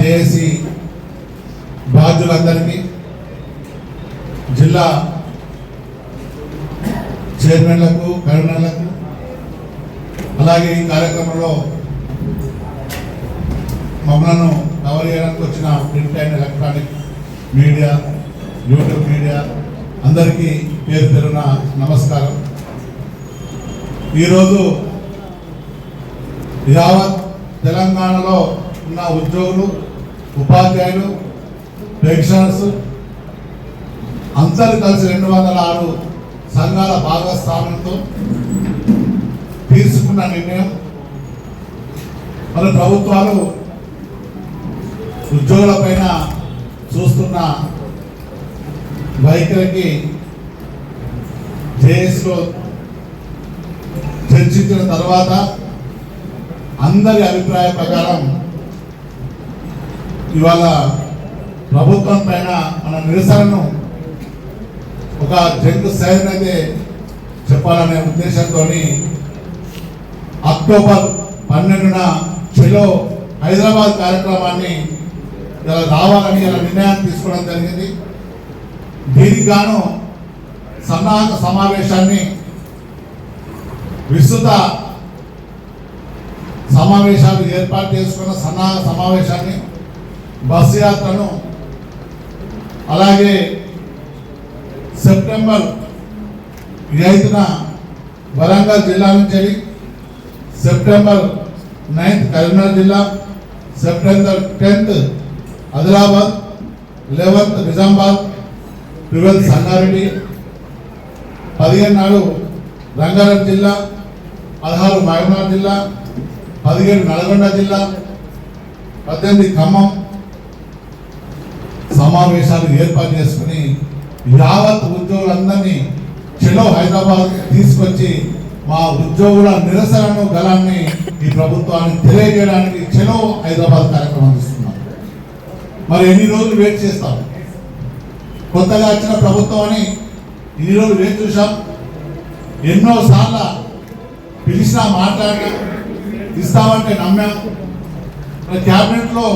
JAC బాధ్యులందరికీ జిల్లా చైర్మన్లకు కన్వీనర్లకు అలాగే ఈ కార్యక్రమంలో మమ్మలను కవర్ చేయడానికి వచ్చిన print and electronic media YouTube media అందరికీ పేరు పేరున నమస్కారం. ఈరోజు యావత్ తెలంగాణలో ఉన్న ఉద్యోగులు ఉపాధ్యాయులు పెన్షనర్స్ అందరూ కలిసి రెండు వందల ఆరు సంఘాల భాగస్వామ్యంతో తీసుకున్న నిర్ణయం. మన ప్రభుత్వాలు ఉద్యోగుల పైన చూస్తున్న వైఖరికి జేఎస్లో చర్చించిన తర్వాత అందరి అభిప్రాయ ప్రకారం ఇవాళ ప్రభుత్వం పైన మన నిరసనను ఒక జంతు సైన్ అయితే చెప్పాలనే ఉద్దేశంతో అక్టోబర్ పన్నెండున చెలో హైదరాబాద్ కార్యక్రమాన్ని ఇలా రావాలని ఇలా నిర్ణయాన్ని తీసుకోవడం జరిగింది. దీనికి గాను సన్నాహక సమావేశాన్ని విస్తృత సమావేశాలు ఏర్పాటు చేసుకున్న సన్నాహక సమావేశాన్ని బస్ యాత్రను అలాగే సెప్టెంబర్ ఎయిత్న వరంగల్ జిల్లా నుంచి వెళ్ళి సెప్టెంబర్ నైన్త్ కరీంనగర్ జిల్లా September tenth Adilabad eleventh Nizamabad twelfth Sangareddy పదిహేను నాడు రంగారెడ్డి జిల్లా పదహారు మహబూబ్నగర్ జిల్లా పదిహేడు నల్గొండ జిల్లా పద్దెనిమిది ఖమ్మం సమావేశాలు ఏర్పాటు చేసుకుని యావత్ ఉద్యోగులందరినీ చెలో హైదరాబాద్ తీసుకొచ్చి మా ఉద్యోగుల నిరసనను గలాన్ని ఈ ప్రభుత్వాన్ని తెలియజేయడానికి చెలో హైదరాబాద్ కార్యక్రమం ఇస్తున్నాం మరి ఎన్ని రోజులు వెయిట్ చేస్తాం? కొత్తగా వచ్చిన ప్రభుత్వం అని ఇన్ని రోజులు వెయిట్ చూసాం ఎన్నో సార్లు పిలిచినా మాట్లాడినా ఇస్తామంటే నమ్మాం. క్యాబినెట్లో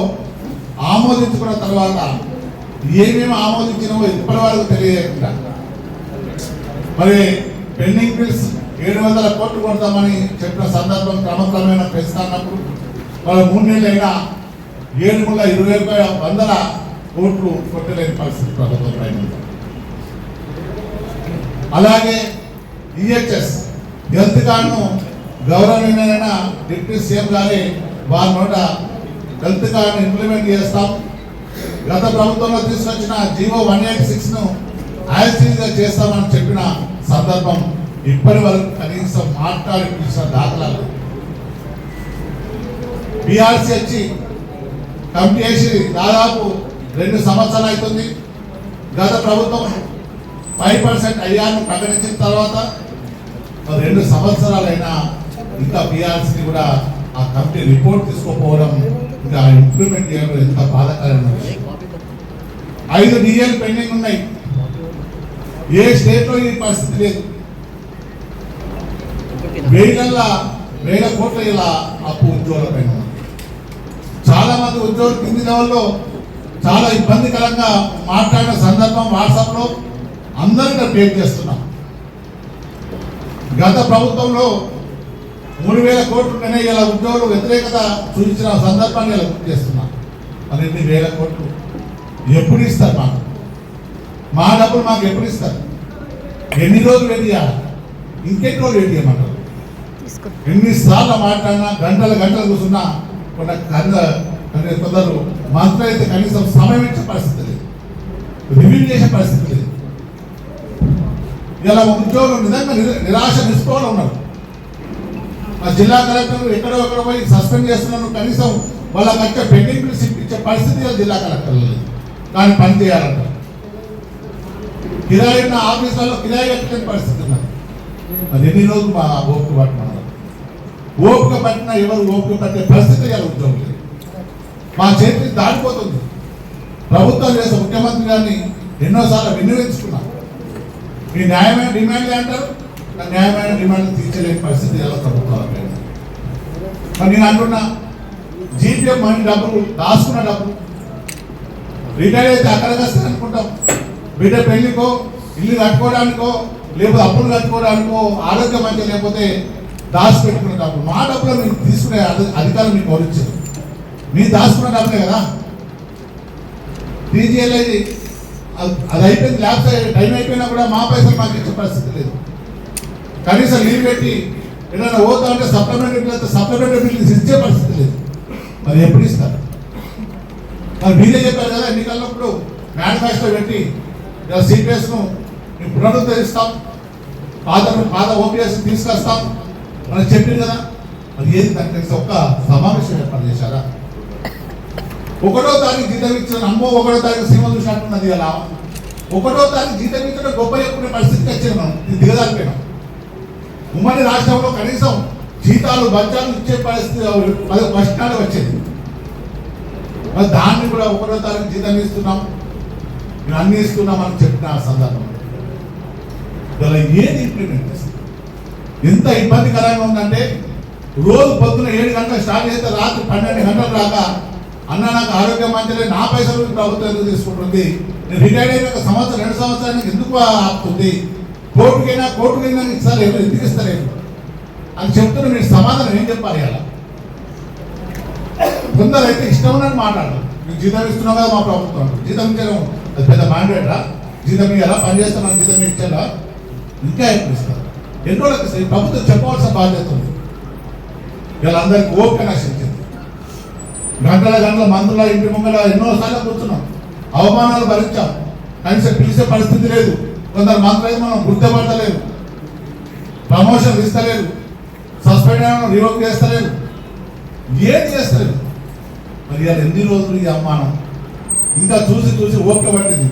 ఆమోదించుకున్న తర్వాత ఏమేమి ఆమోదించినవో ఇప్పటి వరకు తెలియకుండా. మరి పెండింగ్ బిల్స్ ఏడు వందల కోట్లు కొడతామని చెప్పిన సందర్భం క్రమక్రమేణా పెంచుతున్నప్పుడు వాళ్ళ మూడు నెలలైనా ఏడు వందల ఇరవై ఒక వందల కోట్లు కొట్టలేని పరిస్థితి ప్రభుత్వం పైన అలాగే ఈహెచ్ఎస్ హెల్త్ కార్డును గౌరవనీయమైన డిప్యూటీ సీఎం గారి వారి నోట హెల్త్ కార్డును ఇంప్లిమెంట్ చేస్తాం. గత ప్రభుత్వంలో తీసుకొచ్చిన జీవో వన్ ఎయిట్ సిక్స్ను యాక్సిడెంట్గా చేస్తామని చెప్పిన సందర్భం ఇప్పటి వరకు కనీసం మాట్లాడి పిలిచిన దాఖలాలు బీఆర్సీ వచ్చి కమిటీ వేసి దాదాపు రెండు సంవత్సరాలు అవుతుంది. గత ప్రభుత్వం ఫైవ్ పర్సెంట్ అయ్యాను ప్రకటించిన తర్వాత రెండు సంవత్సరాలైనా ఇంకా బీఆర్సీని కూడా ఆ కమిటీ రిపోర్ట్ తీసుకోకపోవడం ఇంకా ఇంప్లిమెంట్ చేయడం ఎంత బాధాకరమైన విషయం. ఐదు డిఎల్ పెండింగ్ ఉన్నాయి. ఏ స్టేట్లో ఈ పరిస్థితి లేదు. వేల వేల కోట్ల ఇలా అప్పు ఉద్యోగుల పైన చాలా మంది ఉద్యోగులు కింది లెవెల్లో చాలా ఇబ్బందికరంగా మాట్లాడిన సందర్భం వాట్సాప్లో అందరికీ పేరు చేస్తున్నాం గత ప్రభుత్వంలో మూడు వేల కోట్లు ఉన్నాయి ఇలా ఉద్యోగులు వ్యతిరేకత చూపించిన సందర్భాన్ని ఇలా గుర్తు చేస్తున్నాం పన్నెండు వేల కోట్లు. ఎప్పుడు ఇస్తారు మాకు? మా డబ్బులు మాకు ఎప్పుడు ఇస్తారు? ఎన్ని రోజులు వెయిట్ చేయాలి? ఇంకెన్ని రోజులు వెయిట్ చేయమంటారు? ఎన్నిసార్లు మాట్లాడినా గంటల గంటలు కూర్చున్నా కొంత కంద కొందరు మంత్రులు అయితే కనీసం సమయం ఇచ్చే పరిస్థితి లేదు. రివ్యూ చేసే పరిస్థితి లేదు. ఇలా ఉద్యోగులు నిజంగా నిర- నిరాశ నిస్పృహలో ఉన్నారు. ఆ జిల్లా కలెక్టర్ ఎక్కడో ఎక్కడ పోయి సస్పెండ్ చేస్తున్నాను కనీసం వాళ్ళకి వచ్చే పెండింగ్ ఇచ్చే పరిస్థితి జిల్లా కలెక్టర్ లేదు. దాన్ని పని చేయాలంట. కిరాయి ఉన్న ఆఫీసులలో కిరాయి కట్టలేని పరిస్థితి ఉన్నది. అది ఎన్ని రోజులు మా ఓపిక పట్టిన? ఓపిక పట్టిన ఎవరు ఓపిక పట్టే పరిస్థితి గారు ఉద్యోగం లేదు. మా చేతి దాటిపోతుంది. ప్రభుత్వం చేసే ముఖ్యమంత్రి గారిని ఎన్నోసార్లు వినియోగించుకున్నా మీ న్యాయమైన డిమాండ్లే అంటారు న్యాయమైన డిమాండ్ తీర్చలేని పరిస్థితి ఎలా ప్రభుత్వాలు మరి నేను అంటున్నా జీపీఎం మనీ డబ్బులు దాచుకున్న డబ్బులు రిటైర్ అయితే అక్కడ చేస్తారు అనుకుంటాం. బిడ్డ పెళ్ళికో ఇల్లు కట్టుకోవడానికో లేకపోతే అప్పులు కట్టుకోవడానికో ఆరోగ్యం మంచిగా లేకపోతే దాచి పెట్టుకునే డబ్బులు. మా డబ్బులు మీరు తీసుకునే అధికారం మీకు వరించారు మీరు దాచుకున్న డబ్బులే కదా? టీజీఎల్ అది అది అయిపోయింది లేకపోతే టైం అయిపోయినా కూడా మా పైసలు మాకు ఇచ్చే పరిస్థితి లేదు. కనీసం లీవ్ పెట్టి ఏదైనా పోతా అంటే సప్లిమెంటరీ సప్లిమెంటరీ బిల్ ఇచ్చే పరిస్థితి లేదు. మరి ఎప్పుడు ఇస్తారు? మీరే చెప్పారు కదా ఎన్నికలప్పుడు మేనిఫెస్టో పెట్టి సిపిఎస్ను పునరుద్ధరిస్తాం పాత పాత ఓపీఎస్ తీసుకొస్తాం మనం చెప్పింది కదా. మరి ఏది దానికి ఒక్క సమావేశం ఏర్పాటు చేశారా? ఒకటో తారీఖు జీతం ఇచ్చిన అమ్మో ఒకటో తారీఖు సినిమా చూసినట్టున్నది అలా ఒకటో తారీఖు జీతం ఇచ్చిన గొప్ప చెప్పుకునే పరిస్థితికి వచ్చింది మనం. ఇది దిగదారిపోయినాం ఉమ్మడి రాష్ట్రంలో కనీసం జీతాలు బచ్చాలు ఇచ్చే పరిస్థితి పది నాడు వచ్చేది మరి దాన్ని కూడా ఒకటో తారీఖు జీతం ఇస్తున్నాం. మేము అన్ని ఇస్తున్నాం అని చెప్పిన సందర్భం. ఇలా ఏది ఇంప్లిమెంట్ చేస్తుంది ఎంత ఇబ్బందికరంగా ఉందంటే రోజు పొద్దున ఏడు గంటలు స్టార్ట్ చేస్తే రాత్రి పన్నెండు గంటల దాకా అన్న నాకు ఆరోగ్యం మంచిదే నా పైసలు ప్రభుత్వం ఎందుకు తీసుకుంటుంది? నేను రిటైర్ అయిన ఒక సంవత్సరం రెండు సంవత్సరానికి ఎందుకు ఆపుతుంది? కోర్టుకైనా కోర్టుకైనా ఇస్తారు ఎందుకు ఇస్తలేదు అని చెప్తున్న మీరు సమాధానం ఏం చెప్పాలి అలా? కొందరైతే అయితే ఇష్టం ఉన్నట్టు మాట్లాడతారు మీకు జీతం ఇస్తున్నావు కదా మా ప్రభుత్వం. జీతం ఇచ్చడం అది పెద్ద మ్యాండేటా జీతం ఎలా పనిచేస్తున్నాం జీతం ఇచ్చారా ఇంకా ఎక్కువ ఇస్తారు. ఎన్నో ఈ ప్రభుత్వం చెప్పవలసిన బాధ్యత ఉంది. వీళ్ళందరికీ ఓపిక నశించింది గంటల గంటల మందుల ఇంటి ముంగల ఎన్నోసార్లు కూర్చున్నాం. అవమానాలు భరించాం. కనీసం పిలిచే పరిస్థితి లేదు. కొందరు మంత్రులు మనం గుర్తుపడతలేదు. ప్రమోషన్ ఇస్తలేదు. సస్పెండ్ అయిన రివోక్ చేస్తలేదు. ఏం చేస్తలేదు? మరి ఇవాళ ఎన్ని రోజులు ఈ అవమానం? ఇంకా చూసి చూసి ఓపిక పట్టింది.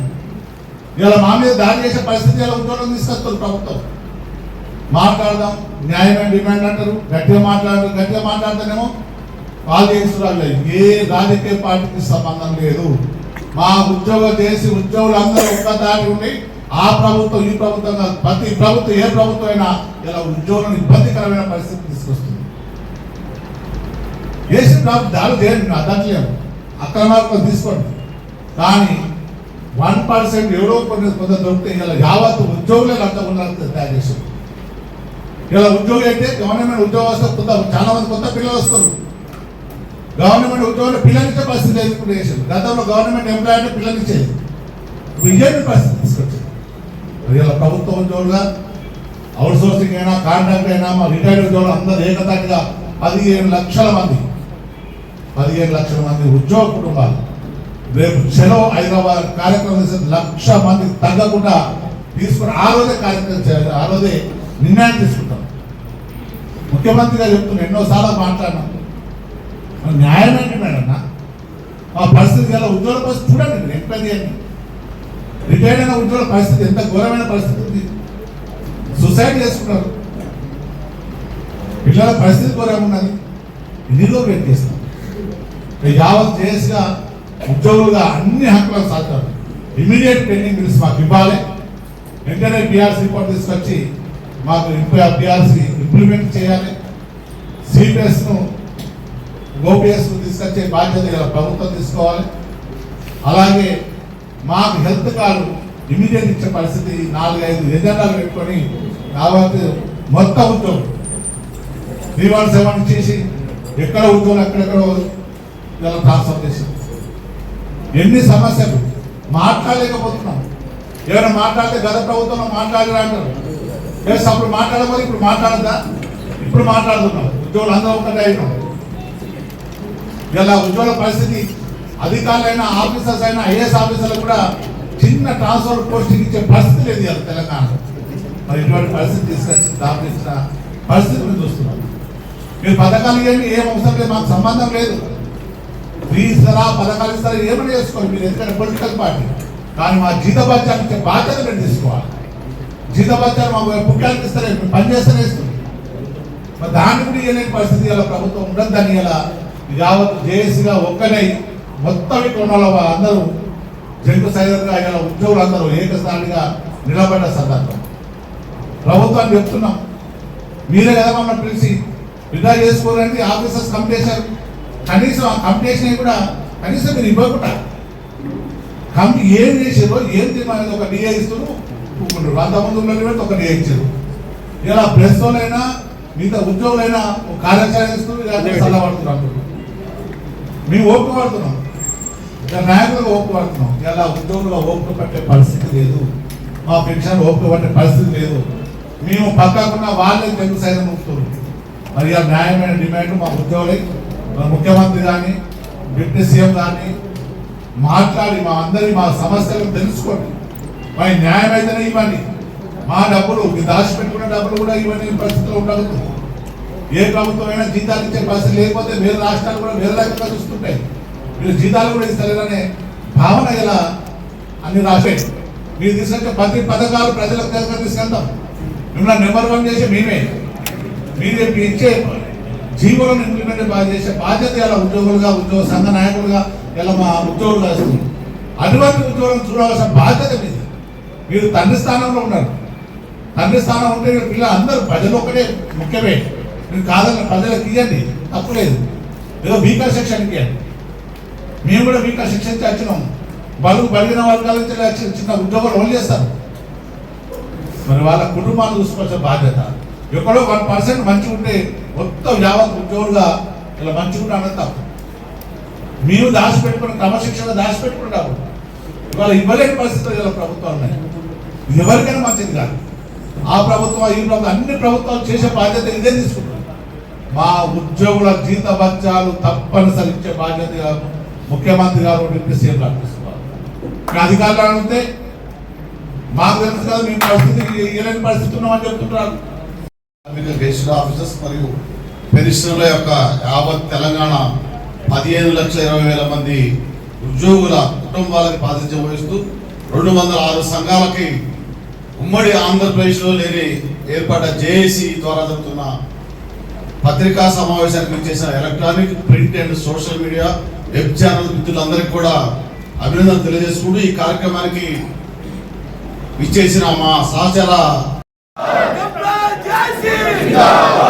ఇవాళ మా మీద దాడి చేసే పరిస్థితి ఇలా ఉద్యోగం తీసుకొస్తారు ప్రభుత్వం. మాట్లాడదాం న్యాయమైన డిమాండ్ అంటారు గట్టిగా మాట్లాడరు గట్టిగా మాట్లాడతానేమో వాళ్ళు చేస్తున్నారు ఏ రాజకీయ పార్టీకి సంబంధం లేదు. మా ఉద్యోగం చేసి ఉద్యోగులందరూ ఒక్క దాటి ఉండి ఆ ప్రభుత్వం ఈ ప్రభుత్వం కాదు ప్రతి ప్రభుత్వం ఏ ప్రభుత్వం అయినా ఇలా ఉద్యోగులను ఇబ్బందికరమైన పరిస్థితి తీసుకొస్తుంది. దేశం నాకు దారి చేయండి. మేము అద్దట్లేము అక్రమార్గం తీసుకోండి. కానీ వన్ పర్సెంట్ ఎవరో కొన్ని కొంత దొరికితే ఇలా యావత్ ఉద్యోగులే లంచం ఉండాలని తయారు చేశారు. ఇలా ఉద్యోగి అయితే గవర్నమెంట్ ఉద్యోగస్తులు కొంత చాలా మంది కొత్త పిల్లలు వస్తారు. గవర్నమెంట్ ఉద్యోగులు పిల్లనిచ్చే పరిస్థితి లేదు ఇప్పుడు చేశారు. గతంలో గవర్నమెంట్ ఎంప్లాయ్ అంటే పిల్లనిచ్చేది ఇప్పుడు పరిస్థితి తీసుకొచ్చారు. ఇలా ప్రభుత్వ ఉద్యోగులుగా అవుట్ సోర్సింగ్ అయినా కాంట్రాక్ట్ అయినా మా రిటైర్డ్ ఉద్యోగులు అందరూ ఏకతాటిగా పదిహేను లక్షల మంది పదిహేను లక్షల మంది ఉద్యోగ కుటుంబాలు. రేపు చెలో హైదరాబాద్ కార్యక్రమం చేసే లక్ష మంది తగ్గకుండా తీసుకుని ఆ రోజే కార్యక్రమం చేయాలి. ఆ రోజే నిర్ణయం తీసుకుంటాం. ముఖ్యమంత్రిగా చెప్తున్నా ఎన్నోసార్లు మాట్లాడినా. మరి న్యాయం ఏంటి మేడం? ఆ పరిస్థితి గల ఉద్యోగ పరిస్థితి చూడండి మీరు ఎంక్వైరీ చేయండి రిటైర్ అయిన ఉద్యోగ పరిస్థితి ఎంత ఘోరమైన పరిస్థితి ఉంది. సూసైడ్ చేసుకున్నారు పిల్లల పరిస్థితి ఘోరంగా ఉన్నది. ఇదిలో పెట్టేస్తారు యావత్ జేఎస్గా ఉద్యోగులుగా అన్ని హక్కులను సాధించాలి ఇమీడియట్ పెండింగ్ బిల్స్ మాకు ఇవ్వాలి. వెంటనే బీఆర్సీ రిపోర్ట్ తీసుకొచ్చి మాకు బీఆర్సీ ఇంప్లిమెంట్ చేయాలి. సిపిఎస్ను ఓపీఎస్ను తీసుకొచ్చే బాధ్యత ప్రభుత్వం తీసుకోవాలి. అలాగే మాకు హెల్త్ కార్డు ఇమీడియట్ ఇచ్చే పరిస్థితి నాలుగైదు ఎజెండాలు పెట్టుకొని కాబట్టి మొత్తం ఉద్యోగం త్రీ వన్ సెవెన్ చేసి ఎక్కడ ఉద్యోగులు అక్కడెక్కడ ఇలా ఎన్ని సమస్యలు మాట్లాడలేకపోతున్నాం. ఎవరైనా మాట్లాడితే గత ప్రభుత్వంలో మాట్లాడరా అంటారు. ఎస్ అప్పుడు మాట్లాడబోదు ఇప్పుడు మాట్లాడదా? ఇప్పుడు మాట్లాడుతున్నాం. ఉద్యోగులు అందరూ ఒకటే అయినాం. ఇలా ఉద్యోగుల పరిస్థితి అధికారులైన ఆఫీసర్స్ అయినా ఐఏఎస్ ఆఫీసర్లు కూడా చిన్న ట్రాన్స్ఫర్ పోస్టింగ్ ఇచ్చే పరిస్థితి లేదు ఇలా తెలంగాణలో మరి ఇటువంటి పరిస్థితి తీసుకొచ్చి దాపిస్తున్న పరిస్థితిని చూస్తున్నాం. మీరు పథకాలు ఇవ్వండి ఏం అవసరం లేదు మాకు సంబంధం లేదు. ఫ్రీ పథకాలు ఇస్తారా ఏమైనా చేసుకోండి మీరు ఎందుకంటే పొలిటికల్ పార్టీ కానీ మా జీతభత్యానికి బాధ్యత మీరు తీసుకోవాలి. జీతభత్యాలు మాకు పుట్టానికి ఇస్తారే పని చేస్తేనే ఇస్తుంది మరి దాన్ని కూడా ఇవ్వలేని పరిస్థితి ఇలా ప్రభుత్వం ఉండదు. దాన్ని ఇలా యావత్ జేఏసీగా ఒక్కనే మొత్తం ఇక్కడ ఉన్న అందరూ జంకు సైలర్గా ఇలా ఉద్యోగులందరూ ఏకస్థానిగా నిలబడ్డ సందర్భం. ప్రభుత్వాన్ని చెప్తున్నాం. మీరే కదా మమ్మల్ని పిలిచి విడ్డా చేసుకోరండి ఆఫీసర్స్ కంప్లీషన్ కనీసం ఆ కూడా కనీసం మీరు ఇవ్వకుండా కంపెనీ ఏం చేసారో ఏం తీర్మానం ఒక డిఏ ఇస్తున్నారు. వంద మంది ఉన్నటువంటి ఒక డిఏ ఇచ్చారు. ఇలా ప్రెస్ వాళ్ళైనా మిగతా ఉద్యోగులైనా ఒక కార్యాచరణ ఇలా చల్లబడుతున్నారు మేము ఓపిక పడుతున్నాం. ఇలా నాయకులుగా ఓపిక పడుతున్నాం. ఇలా ఉద్యోగులుగా ఓపిక పట్టే పరిస్థితి లేదు. మా పెన్షన్ ఓపిక పట్టే పరిస్థితి లేదు. మేము పక్కకున్న వాళ్ళే తెలుగు సైతం ముక్తున్నారు మరి ఆ న్యాయమైన డిమాండ్ మా ఉద్యోగులై మా ముఖ్యమంత్రి కానీ డిప్యూటీ సీఎం కానీ మాట్లాడి మా అందరి మా సమస్యలను తెలుసుకోండి. మరి న్యాయం అయితేనే ఇవ్వండి. మా డబ్బులు మీరు దాచిపెట్టుకున్న డబ్బులు కూడా ఇవ్వని పరిస్థితిలో ఉండదు ఏ ప్రభుత్వం అయినా జీతాలు ఇచ్చే పరిస్థితి లేకపోతే వేరే రాష్ట్రాలు కూడా వేరే రకంగా చూస్తుంటాయి. మీరు జీతాలు కూడా ఇస్తారనే భావన ఇలా అన్ని రాష్ట్రాలు మీరు తీసుకొచ్చే ప్రతి పథకాలు ప్రజలకు దగ్గర తీసుకెళ్తాం. మిమ్మల్ని నెంబర్ వన్ చేసే మేమే. మీరు ఇచ్చే జీవోలను ఇంప్లిమెంట్ చేసే బాధ్యత ఇలా ఉద్యోగులుగా ఉద్యోగ సంఘ నాయకులుగా ఇలా మా ఉద్యోగులు వేస్తుంది. అటువంటి ఉద్యోగం చూడవలసిన బాధ్యత మీది. మీరు తండ్రి స్థానంలో ఉన్నారు. తండ్రి స్థానం ఉంటే పిల్లలు అందరూ ప్రజలు ఒక్కటే ముఖ్యమే. మీరు కాదని ప్రజలకు ఇవ్వండి తప్పులేదు ఏదో వీకర్ సెక్షన్కి ఇవ్వండి మేము కూడా వీకర్ సెక్షన్ వచ్చినాం. బలుగు బలిగిన వర్గాల నుంచి చిన్న ఉద్యోగాలు ఓన్ చేస్తారు. మరి వాళ్ళ కుటుంబాలు చూసుకోవాల్సిన బాధ్యత. ఎక్కడో వన్ పర్సెంట్ మంచిగా ఉంటే మొత్తం యావత్ ఉద్యోగులుగా ఇలా మంచిగా తప్పు మేము దాచిపెట్టుకున్న క్రమశిక్షణ దాచిపెట్టుకుంటాము ఇవాళ ఇవ్వలేని పరిస్థితులు ఇలా ప్రభుత్వాలు ఉన్నాయి. ఎవరికైనా మంచిది కాదు. ఆ ప్రభుత్వం ఈ ప్రభుత్వం అన్ని ప్రభుత్వాలు చేసే బాధ్యత ఇదే తీసుకుంటాం మా ఉద్యోగుల జీత బత్యాలు తప్పనిసరి ఇచ్చే బాధ్యత ముఖ్యమంత్రి గారు డిప్యూటీ సీఎం గారు తీసుకోవాలి అధికారులు అడిగితే మాకు తెలుసు కదా మీ పరిస్థితి ఇవ్వలేని పరిస్థితి ఉన్నామని చెప్తుంటారు. కార్మిక గెజిటెడ్ ఆఫీసర్స్ మరియు పెన్షనర్ల యొక్క యావత్ తెలంగాణ పదిహేను లక్షల ఇరవై వేల మంది ఉద్యోగుల కుటుంబాలకు ప్రాతినిధ్యం వహిస్తూ రెండు వందల ఆరు సంఘాలకి ఉమ్మడి ఆంధ్రప్రదేశ్లో లేని ఏర్పడ్డ జేఏసీ ద్వారా జరుగుతున్న పత్రికా సమావేశానికి చేసిన electronic print and social media web channel మిత్రులందరికీ కూడా అభినందనలు తెలియజేసుకుంటూ ఈ కార్యక్రమానికి విచ్చేసిన మా సహచర జోగ్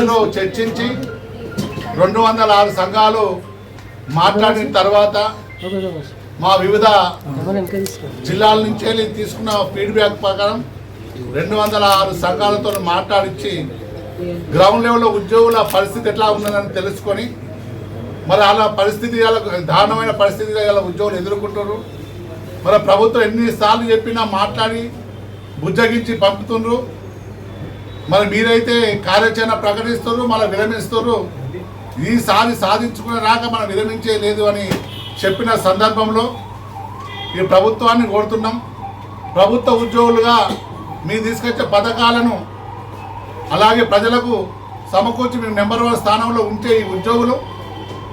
జేఏసీలో చర్చించి రెండు వందల ఆరు సంఘాలు మాట్లాడిన తర్వాత మా వివిధ జిల్లాల నుంచి వెళ్ళి తీసుకున్న ఫీడ్బ్యాక్ ప్రకారం రెండు వందల ఆరు సంఘాలతో మాట్లాడించి గ్రౌండ్ లెవెల్లో ఉద్యోగుల పరిస్థితి ఎట్లా ఉన్నదని తెలుసుకొని మరి అలా పరిస్థితి దారుణమైన పరిస్థితి గల ఉద్యోగులు ఎదుర్కొంటున్నారు. మరి ప్రభుత్వం ఎన్నిసార్లు చెప్పినా మాట్లాడి బుజ్జగించి పంపుతుండ్రు. మరి మీరైతే కార్యాచరణ ప్రకటిస్తారు మళ్ళీ విరమిస్తారు ఈసారి సాధించుకునే రాక మనం విరమించే లేదు అని చెప్పిన సందర్భంలో ఈ ప్రభుత్వాన్ని కోరుతున్నాం. ప్రభుత్వ ఉద్యోగులుగా మీరు తీసుకొచ్చే పథకాలను అలాగే ప్రజలకు సమకూర్చి మేము నెంబర్ వన్ స్థానంలో ఉంటే ఈ ఉద్యోగులు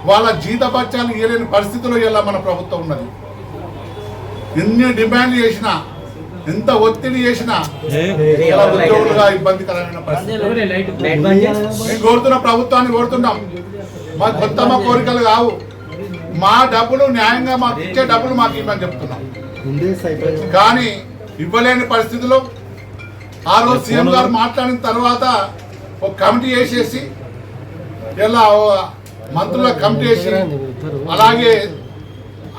వాళ్ళ జీతపత్యాలు ఇవ్వలేని పరిస్థితిలో ఇలా మన ప్రభుత్వం ఉన్నది. ఎన్ని డిమాండ్లు చేసినా ఎంత ఒత్తిడి చేసినా ఉద్యోగులుగా ఇబ్బందికరమైన పరిస్థితి. కోరుతున్న ప్రభుత్వాన్ని కోరుతున్నాం. మా కొత్త మా కోరికలు కావు. మా డబ్బులు న్యాయంగా మాకు ఇచ్చే డబ్బులు మాకు ఇవ్వని చెప్తున్నాం. కానీ ఇవ్వలేని పరిస్థితిలో ఆ రోజు సీఎం గారు మాట్లాడిన తర్వాత ఒక కమిటీ వేసేసి ఇలా ఓ మంత్రుల కమిటీ వేసి అలాగే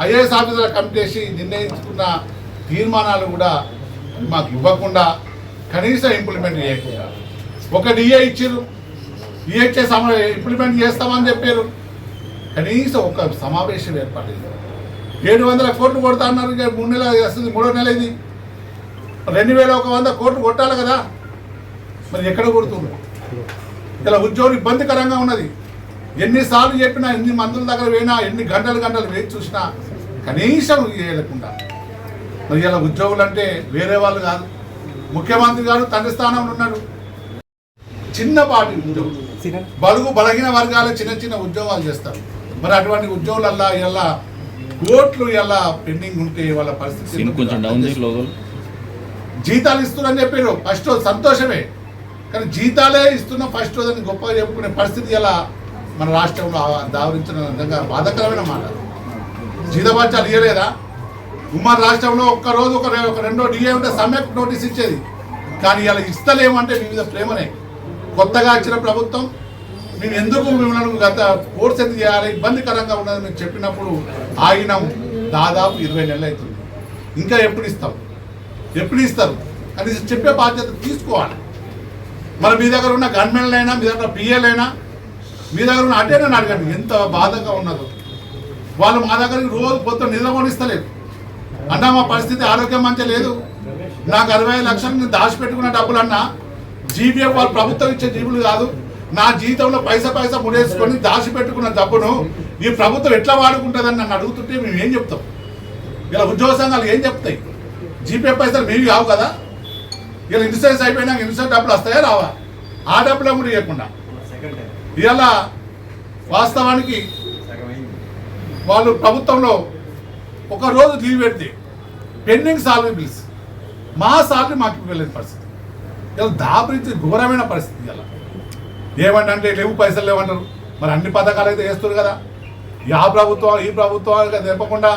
ఐఏఎస్ ఆఫీసర్ల కమిటీ వేసి నిర్ణయించుకున్న తీర్మానాలు కూడా మాకు ఇవ్వకుండా కనీసం ఇంప్లిమెంట్ చేయకుండా ఒక డిఏ ఇచ్చారు డిఏ ఇచ్చే సమా ఇంప్లిమెంట్ చేస్తామని చెప్పారు. కనీసం ఒక సమావేశం ఏర్పడలేదు. ఏడు వందల కోట్లు కొడతా అన్నారు మూడు నెలలు వస్తుంది మూడో నెల ఇది. రెండు వేల ఒక వంద కోట్లు కొట్టాలి కదా. మరి ఎక్కడ కొడుతుంది ఇలా ఉద్యోగం ఇబ్బందికరంగా ఉన్నది. ఎన్నిసార్లు చెప్పినా ఎన్ని మందుల దగ్గర పోయినా ఎన్ని గంటలు గంటలు వేచి చూసినా కనీసం చేయలేకుండా మరి ఇలా ఉద్యోగులు అంటే వేరే వాళ్ళు కాదు. ముఖ్యమంత్రి గారు తండ్రి స్థానంలో ఉన్నాడు చిన్నపాటి ఉద్యోగులు. బడుగు బలహీన వర్గాలు చిన్న చిన్న ఉద్యోగాలు చేస్తారు. మరి అటువంటి ఉద్యోగులల్లా ఇలా కోట్లు ఇలా పెండింగ్ ఉంటే వాళ్ళ పరిస్థితి జీతాలు ఇస్తున్నారని చెప్పారు ఫస్ట్ రోజు సంతోషమే. కానీ జీతాలే ఇస్తున్న ఫస్ట్ రోజు అని గొప్పగా చెప్పుకునే పరిస్థితి ఇలా మన రాష్ట్రంలో దావరించిన విధంగా బాధాకరమైన మాట. జీతభత్యాలు ఇవ్వలేదా ఉమ్మడి రాష్ట్రంలో ఒక్కరోజు ఒక రె- ఒక రెండో డిఏ ఉంటే సమ్యక్ నోటీస్ ఇచ్చేది. కానీ ఇలా ఇస్తలేమంటే వివిధ ప్రేమనే. కొత్తగా వచ్చిన ప్రభుత్వం మేము ఎందుకు మిమ్మల్ని గత కోర్స్ ఎందుకు చేయాలి? ఇబ్బందికరంగా ఉన్నది మేము చెప్పినప్పుడు ఆగినాం. దాదాపు ఇరవై నెలలు అవుతుంది. ఇంకా ఎప్పుడు ఇస్తాం? ఎప్పుడు ఇస్తారు? అని చెప్పే బాధ్యత తీసుకోవాలి. మరి మీ దగ్గర ఉన్న గన్మెన్లైనా మీ దగ్గర పిఏలైనా మీ దగ్గర ఉన్న అటేనని అడగండి. ఎంత బాధగా ఉన్నదో. వాళ్ళు మా దగ్గరికి రోజు పొద్దున్న నిద్రపోనిస్తలేదు అన్న మా పరిస్థితి ఆరోగ్యం మంచిగా లేదు. నాకు అరవై లక్షలు నేను దాచిపెట్టుకున్న డబ్బులు అన్నా జీబీఎఫ్ వాళ్ళు ప్రభుత్వం ఇచ్చే జీవులు కాదు. నా జీవితంలో పైసా పైసా ముడేసుకొని దాచిపెట్టుకున్న డబ్బును ఈ ప్రభుత్వం ఎట్లా వాడుకుంటుందని నన్ను అడుగుతుంటే మేము ఏం చెప్తాం? ఇలా ఉద్యోగ సంఘాలు ఏం చెప్తాయి? జీపీఎఫ్ పైసలు మీవి కావు కదా? ఇలా ఇన్సూరెన్స్ అయిపోయినాక ఇన్సూరెన్స్ డబ్బులు వస్తాయా రావా? ఆ డబ్బులు కూడా ఇవ్వకుండా. ఇలా వాస్తవానికి వాళ్ళు ప్రభుత్వంలో ఒక రోజు లీవ్ పెడితే పెండింగ్ సాలరీ బిల్స్ మా సాలరీ మాకు ఇవ్వలేని పరిస్థితి. ఇలా దాపరించి ఘోరమైన పరిస్థితి ఇలా. ఏమంటే లేవు పైసలు లేవంటారు. మరి అన్ని పథకాలు అయితే వేస్తారు కదా. ఆ ప్రభుత్వం ఈ ప్రభుత్వం తెప్పకుండా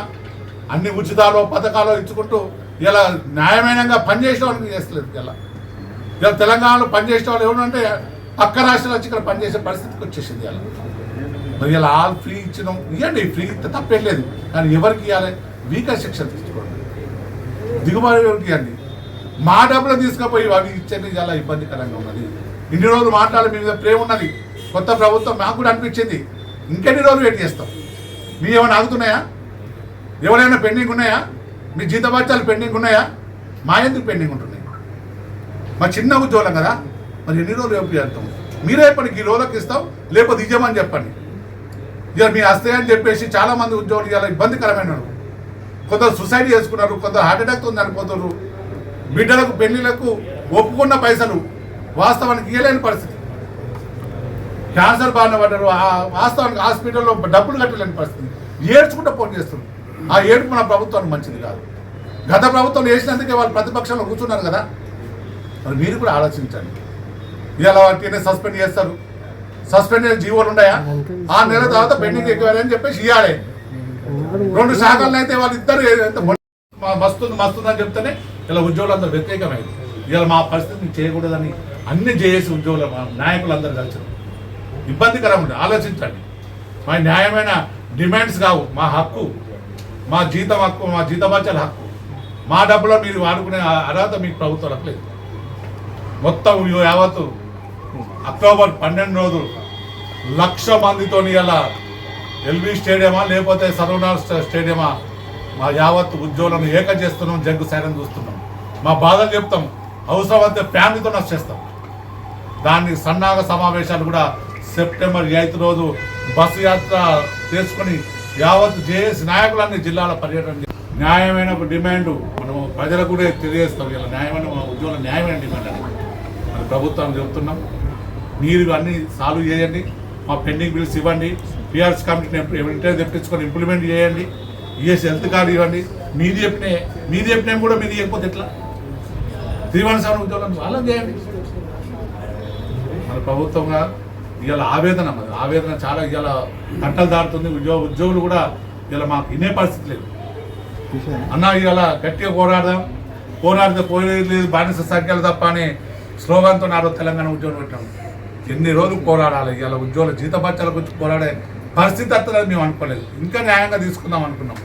అన్ని ఉచితాలు పథకాలు ఇచ్చుకుంటూ ఇలా న్యాయమైనంగా పనిచేసే వాళ్ళకి చేస్తలేదు ఇలా. ఇలా తెలంగాణలో పనిచేసే వాళ్ళు ఎవరంటే పక్క రాష్ట్రాలు వచ్చి ఇక్కడ పనిచేసే పరిస్థితికి వచ్చేసింది ఇలా. మరి ఇలా ఆల్ ఫ్రీ ఇచ్చినాం. ఇవ్వండి ఫ్రీ ఇస్తే తప్పేం లేదు. కానీ ఎవరికి ఇవ్వాలి వీకర్ శిక్షణ దిగుబడి అండి మా డబ్బులు తీసుకుపోయి అవి ఇచ్చేది చాలా ఇబ్బందికరంగా ఉన్నది. ఇన్ని రోజులు మాట్లాడాలి మీ మీద ప్రేమ ఉన్నది. కొత్త ప్రభుత్వం మాకు కూడా అనిపించింది. ఇంకెన్ని రోజులు వెయిట్ చేస్తాం? మీ ఏమైనా ఆగుతున్నాయా? ఎవరైనా పెండింగ్ ఉన్నాయా? మీ జీతభత్యాలు పెండింగ్ ఉన్నాయా? మా ఎందుకు పెండింగ్ ఉంటున్నాయి? మా చిన్న ఉద్యోగం కదా? మరి ఎన్ని రోజులు ఏపీ చేస్తాం? మీరే ఇప్పటికి ఈ రోజులకు ఇస్తాం లేకపోతే ఇవ్వమని చెప్పండి. ఇక మీ వస్తాయి అని చెప్పేసి చాలామంది ఉద్యోగులు ఇలా ఇబ్బందికరమైన కొందరు సూసైడ్ చేసుకున్నారు కొందరు హార్ట్ అటాక్ ఉంది చనిపోతున్నారు బిడ్డలకు పెళ్ళిలకు ఒప్పుకున్న పైసలు వాస్తవానికి ఇవ్వలేని పరిస్థితి. క్యాన్సర్ బారిన పడ్డారు ఆ వాస్తవానికి హాస్పిటల్లో డబ్బులు కట్టలేని పరిస్థితి. ఏడ్చుకుంటూ ఫోన్ చేస్తున్నారు. ఆ ఏడుపు మన ప్రభుత్వానికి మంచిది కాదు. గత ప్రభుత్వం వేసినందుకే వాళ్ళు ప్రతిపక్షంలో కూర్చున్నారు కదా. మరి మీరు కూడా ఆలోచించండి. ఇలా వాటిని సస్పెండ్ చేస్తారు. సస్పెండ్ చేసే జీవోలు ఉన్నాయా? ఆ నెల తర్వాత పెండింగ్ ఎక్కువ అని చెప్పేసి ఇవ్వాలి రెండు శాఖలను అయితే వాళ్ళిద్దరు ఎంత మస్తుంది మస్తుంది అని చెప్తేనే ఇలా ఉద్యోగులందరూ వ్యతిరేకమైంది. ఇలా మా పరిస్థితిని చేయకూడదని అన్ని చేసి ఉద్యోగుల మా నాయకులందరూ కలిసి ఇబ్బందికరం ఉంది ఆలోచించండి. మా న్యాయమైన డిమాండ్స్ కావు. మా హక్కు మా జీతం హక్కు మా జీతభత్యాల హక్కు. మా డబ్బులో మీరు వాడుకునే అర్హత మీకు ప్రభుత్వం లేదు. మొత్తం యావత్తు అక్టోబర్ పన్నెండు రోజులు లక్ష మందితో ఇలా ఎల్బీ స్టేడియమా లేకపోతే సర్వనాథ్ స్టేడియమా? మా యావత్ ఉద్యోగులను ఏకం చేస్తున్నాం జగ్గు శైలం చూస్తున్నాం. మా బాధలు చెప్తాం అవసరమైతే ఫ్యామిలీతో నష్టేస్తాం దాన్ని సన్నాహ సమావేశాలు కూడా సెప్టెంబర్ ఎయిత్ రోజు బస్సు యాత్ర చేసుకుని యావత్ జేఏసీ నాయకులన్నీ జిల్లాల పర్యటన న్యాయమైన డిమాండ్ మనం ప్రజలకు కూడా తెలియజేస్తాం. ఇలా న్యాయమైన మన ఉద్యోగుల న్యాయమైన డిమాండ్ అని మన ప్రభుత్వం చెబుతున్నాం మీరు అన్నీ సాల్వ్ చేయండి మా పెండింగ్ బిల్స్ ఇవ్వండి పిఆర్ఎస్ కమిటీని తెప్పించుకొని ఇంప్లిమెంట్ చేయండి. ఈఎస్ హెల్త్ కార్డు ఇవ్వండి. మీది చెప్పిన మీది చెప్పినా కూడా మీది చేయకపోతే ఎట్లా? త్రీ వన్ సెవెన్ ఉద్యోగాలను వాళ్ళని చేయండి. మన ప్రభుత్వంగా ఇవాళ ఆవేదన మరి ఆవేదన చాలా ఇవాళ గంటలు దాడుతుంది ఉద్యోగ ఉద్యోగులు కూడా ఇలా మాకు వినే పరిస్థితి లేదు. అన్నా ఇవాళ గట్టిగా పోరాడదాం. పోరాడితే పోలేదు లేదు బానిస సంఖ్యలు తప్ప అని స్లోగన్తో నాడు తెలంగాణ ఉద్యోగం పెట్టాము ఎన్ని రోజులు పోరాడాలి? ఇవాళ ఉద్యోగుల జీతభత్యాల గురించి పోరాడే పరిస్థితి అత్తలేదు మేము అనుకోలేదు. ఇంకా న్యాయంగా తీసుకుందాం అనుకున్నాం.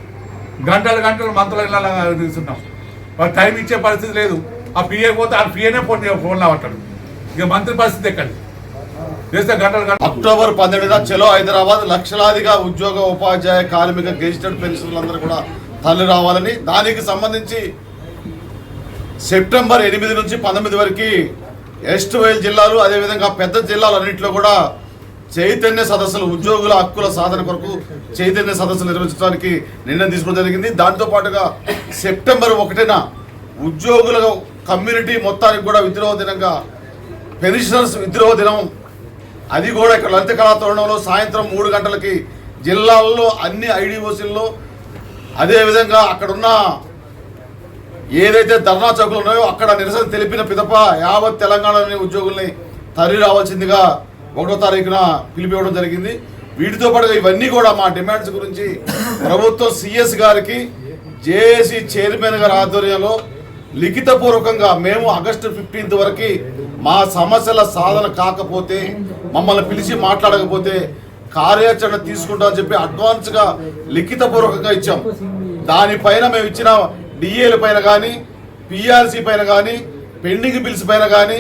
గంటలు గంటలు మంత్రులు ఇలా తీసుకున్నాం. వాళ్ళు టైం ఇచ్చే పరిస్థితి లేదు. ఆ పిఏ పోతే ఆ పిఏనే ఫోన్ ఫోన్లో పట్టాడు ఇక మంత్రి పరిస్థితి ఎక్కడ? చేస్తే గంటలు గంటలు. అక్టోబర్ పన్నెండున చలో హైదరాబాద్ లక్షలాదిగా ఉద్యోగ ఉపాధ్యాయ కార్మిక గెజిటెడ్ పెన్షన్లందరూ కూడా తల్లి రావాలని దానికి సంబంధించి సెప్టెంబర్ ఎనిమిది నుంచి పంతొమ్మిది వరకు వెస్ట్ వైల్ జిల్లాలు అదేవిధంగా పెద్ద జిల్లాలు అన్నింటిలో కూడా చైతన్య సదస్సులు ఉద్యోగుల హక్కుల సాధన కొరకు చైతన్య సదస్సులు నిర్వహించడానికి నిర్ణయం తీసుకోవడం జరిగింది. దాంతో పాటుగా సెప్టెంబర్ ఒకటిన ఉద్యోగుల కమ్యూనిటీ మొత్తానికి కూడా విద్రోహ దినంగా పెన్షనర్స్ విద్రోహ దినం. అది కూడా ఇక్కడ లలిత కళాతోరణంలో సాయంత్రం మూడు గంటలకి జిల్లాల్లో అన్ని ఐడిఓసీల్లో. అదేవిధంగా అక్కడున్న ఏదైతే ధర్నా చౌకులు ఉన్నాయో అక్కడ నిరసన తెలిపిన పిదప యావత్ తెలంగాణలోని ఉద్యోగుల్ని తరలి రావాల్సిందిగా ఒకటో తారీఖున పిలిపివ్వడం జరిగింది. వీటితో పాటుగా ఇవన్నీ కూడా మా డిమాండ్స్ గురించి ప్రభుత్వం సిఎస్ గారికి జేఏసీ చైర్మన్ గారి ఆధ్వర్యంలో లిఖితపూర్వకంగా మేము ఆగస్టు ఫిఫ్టీన్త్ వరకు మా సమస్యల సాధన కాకపోతే మమ్మల్ని పిలిచి మాట్లాడకపోతే కార్యాచరణ తీసుకుంటామని చెప్పి అడ్వాన్స్గా లిఖితపూర్వకంగా ఇచ్చాం. దానిపైన మేము ఇచ్చిన డిఏల పైన కానీ పిఆర్సీ పైన కానీ పెండింగ్ బిల్స్ పైన కానీ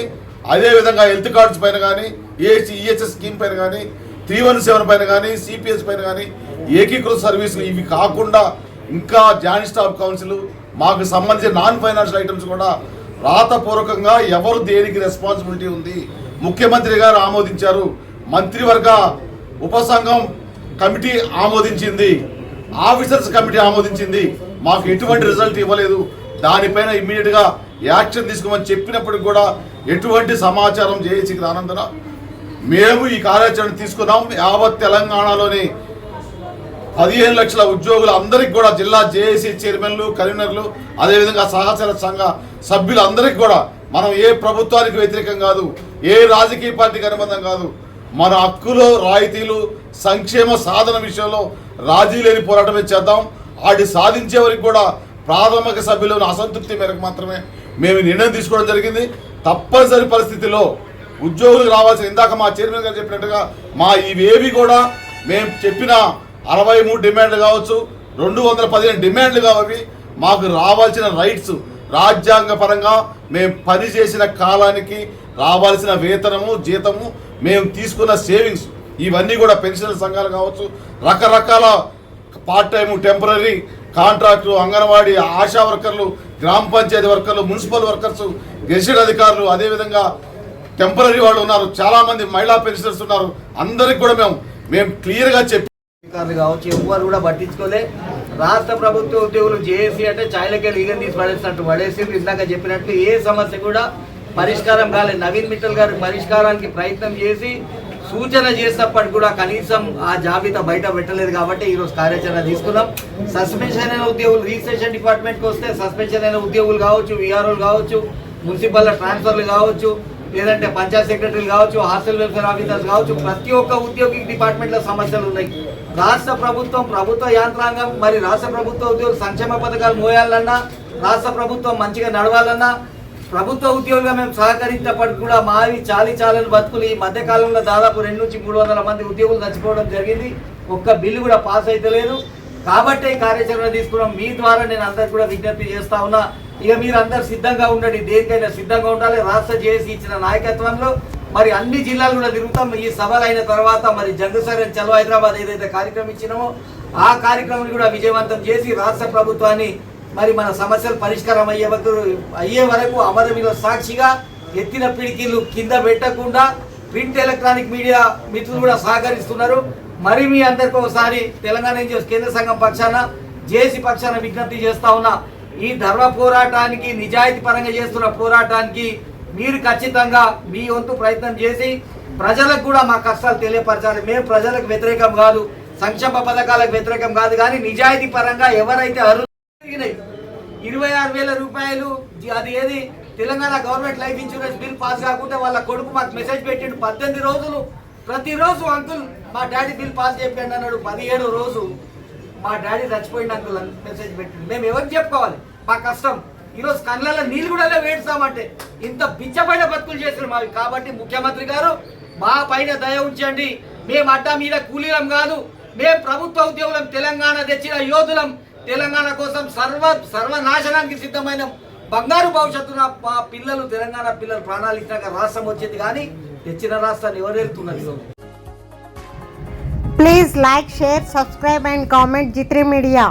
అదేవిధంగా హెల్త్ కార్డ్స్ పైన కానీ ఏహెచ్ ఈహెచ్ఎస్ స్కీమ్ పైన కానీ త్రీ వన్ సెవెన్ పైన కానీ సిపిఎస్ పైన కానీ ఏకీకృత సర్వీసులు ఇవి కాకుండా ఇంకా జాయింట్ స్టాఫ్ కౌన్సిల్ మాకు సంబంధించిన నాన్ ఫైనాన్షియల్ ఐటమ్స్ కూడా రాతపూర్వకంగా ఎవరు దేనికి రెస్పాన్సిబిలిటీ ఉంది? ముఖ్యమంత్రి గారు ఆమోదించారు. మంత్రివర్గ ఉపసంఘం కమిటీ ఆమోదించింది. ఆఫీసర్స్ కమిటీ ఆమోదించింది. మాకు ఎటువంటి రిజల్ట్ ఇవ్వలేదు. దానిపైన ఇమ్మీడియట్గా యాక్షన్ తీసుకోమని చెప్పినప్పటికి కూడా ఎటువంటి సమాచారం జేఏసీకి రానందున మేము ఈ కార్యాచరణ తీసుకున్నాం. యావత్ తెలంగాణలోని పదిహేను లక్షల ఉద్యోగులు అందరికి కూడా జిల్లా జేఏసీ చైర్మన్లు కన్వీనర్లు అదేవిధంగా సహచర సంఘ సభ్యులు అందరికి కూడా మనం ఏ ప్రభుత్వానికి వ్యతిరేకం కాదు ఏ రాజకీయ పార్టీకి అనుబంధం కాదు మన హక్కులు రాయితీలు సంక్షేమ సాధన విషయంలో రాజీ లేని పోరాటమే చేద్దాం. వాటి సాధించే వరకు కూడా ప్రాథమిక సభ్యులను అసంతృప్తి మేరకు మాత్రమే మేము నిర్ణయం తీసుకోవడం జరిగింది. తప్పనిసరి పరిస్థితిలో ఉద్యోగులు రావాల్సిన ఇందాక మా చైర్మన్ గారు చెప్పినట్టుగా మా ఇవేవి కూడా మేము చెప్పిన అరవై మూడు డిమాండ్లు కావచ్చు రెండు వందల పదిహేను డిమాండ్లు కావవి మాకు రావాల్సిన రైట్స్ రాజ్యాంగ పరంగా మేము పని చేసిన కాలానికి రావాల్సిన వేతనము జీతము మేము తీసుకున్న సేవింగ్స్ ఇవన్నీ కూడా పెన్షన్ సంఘాలు కావచ్చు రకరకాల part time temporary contract anganwadi ASHA వర్కర్లు గ్రామ పంచాయతీ వర్కర్లు మున్సిపల్ వర్కర్స్ గెజిటెడ్ అధికారులు అదేవిధంగా టెంపరీ వాళ్ళు ఉన్నారు చాలా మంది మహిళా పెన్షనర్స్ ఉన్నారు. అందరికి కూడా మేము మేము క్లియర్గా చెప్పి అధికారులు కావచ్చు ఎవ్వరు కూడా పట్టించుకోలే. రాష్ట్ర ప్రభుత్వ ఉద్యోగులు జేఏసీ అంటే చాయలకెళ్ళి ఈగని తీసి పడేసినట్టు పడేసి ఇందాక చెప్పినట్టు ఏ సమస్య కూడా పరిష్కారం కాలేదు నవీన్ మిట్టల్ గారు పరిష్కారానికి ప్రయత్నం చేసి సూచన చేసినప్పటికి కూడా కనీసం ఆ జాబితా బయట పెట్టలేదు కాబట్టి ఈరోజు కార్యాచరణ తీసుకున్నాం. సస్పెన్షన్ అయిన ఉద్యోగులు రిజిస్ట్రేషన్ డిపార్ట్మెంట్కి వస్తే సస్పెన్షన్ అయిన ఉద్యోగులు కావచ్చు విఆర్ఓలు కావచ్చు మున్సిపల్ ట్రాన్స్ఫర్లు కావచ్చు లేదంటే పంచాయత్ సెక్రటరీలు కావచ్చు హాస్టల్ వెల్ఫేర్ ఆఫీసర్స్ కావచ్చు ప్రతి ఒక్క ఉద్యోగి డిపార్ట్మెంట్లో సమస్యలు ఉన్నాయి. రాష్ట్ర ప్రభుత్వం ప్రభుత్వ యాంత్రాంగం మరి రాష్ట్ర ప్రభుత్వ ఉద్యోగ సంక్షేమ పథకాలు మోయాలన్నా రాష్ట్ర ప్రభుత్వం మంచిగా నడవాలన్నా ప్రభుత్వ ఉద్యోగులుగా మేము సహకరించినప్పటికి కూడా మావి చాలి చాలని బతుకులు ఈ మధ్య కాలంలో దాదాపు రెండు నుంచి మూడు వందల మంది ఉద్యోగులు చచ్చిపోవడం జరిగింది. ఒక్క బిల్లు కూడా పాస్ అయితే లేదు. కాబట్టే కార్యాచరణ తీసుకున్నాం. మీ ద్వారా నేను అందరికి కూడా విజ్ఞప్తి చేస్తా ఉన్నా. ఇక మీరు అందరు సిద్ధంగా ఉండండి. దేనికైనా సిద్ధంగా ఉండాలి. రాష్ట్ర జేఏసీ ఇచ్చిన నాయకత్వంలో మరి అన్ని జిల్లాలు కూడా తిరుగుతాం. ఈ సభలు అయిన తర్వాత మరి జంగసర్ చలో హైదరాబాద్ ఏదైతే కార్యక్రమం ఇచ్చినామో ఆ కార్యక్రమం కూడా విజయవంతం చేసి రాష్ట్ర ప్రభుత్వాన్ని మరి మన సమస్యలు పరిష్కారం అయ్యే వరకు అయ్యే వరకు అమరవీల సాక్షిగా ఎత్తిన పిడికిలు కింద పెట్టకుండా ప్రింట్ ఎలక్ట్రానిక్ మీడియా మిత్రులు కూడా సహకరిస్తున్నారు. మరి మీ అందరికీ ఒకసారి తెలంగాణ నుంచి కేంద్ర సంఘం పక్షాన జేసీ పక్షాన విజ్ఞప్తి చేస్తా ఉన్నా. ఈ ధర్మ పోరాటానికి నిజాయితీ పరంగా చేస్తున్న పోరాటానికి మీరు ఖచ్చితంగా మీ వంతు ప్రయత్నం చేసి ప్రజలకు కూడా మా కష్టాలు తెలియపరచాలి. మేము ప్రజలకు వ్యతిరేకం కాదు సంక్షేమ పథకాలకు వ్యతిరేకం కాదు కానీ నిజాయితీ పరంగా ఎవరైతే అర్హులు ఇరవై ఆరు వేల రూపాయలు అది ఏది? Telangana government life insurance bill pass కాకుంటే వాళ్ళ కొడుకు మాకు మెసేజ్ పెట్టిండు పద్దెనిమిది రోజులు. ప్రతిరోజు అంకుల్ మా డాడీ బిల్ పాస్ చెప్పండి అన్నాడు. పదిహేడు రోజు మా డాడీ చచ్చిపోయిన అంకుల్ అని మెసేజ్ పెట్టిండు. మేము ఎవరికి చెప్పుకోవాలి? మా కష్టం. ఈరోజు కళ్ళల్లో నీళ్ళు కూడా వేడుస్తామంటే ఇంత పిచ్చపైన బతుకులు చేసిన మావి. కాబట్టి ముఖ్యమంత్రి గారు మా పైన దయ ఉంచండి. మేము అడ్డా మీద కూలీలం కాదు. మేము ప్రభుత్వ ఉద్యోగులం. తెలంగాణ తెచ్చిన యోధులం. తెలంగాణ కోసం సర్వ సర్వనాశనానికి సిద్ధమైన బంగారు భవిష్యత్తున మా పిల్లలు తెలంగాణ పిల్లలు ప్రాణాలు ఇచ్చినాక రాష్ట్రం వచ్చేది కానీ తెచ్చిన రాష్ట్రాన్ని ఎవరు వెళ్తున్నారు please like share subscribe and comment Jitri media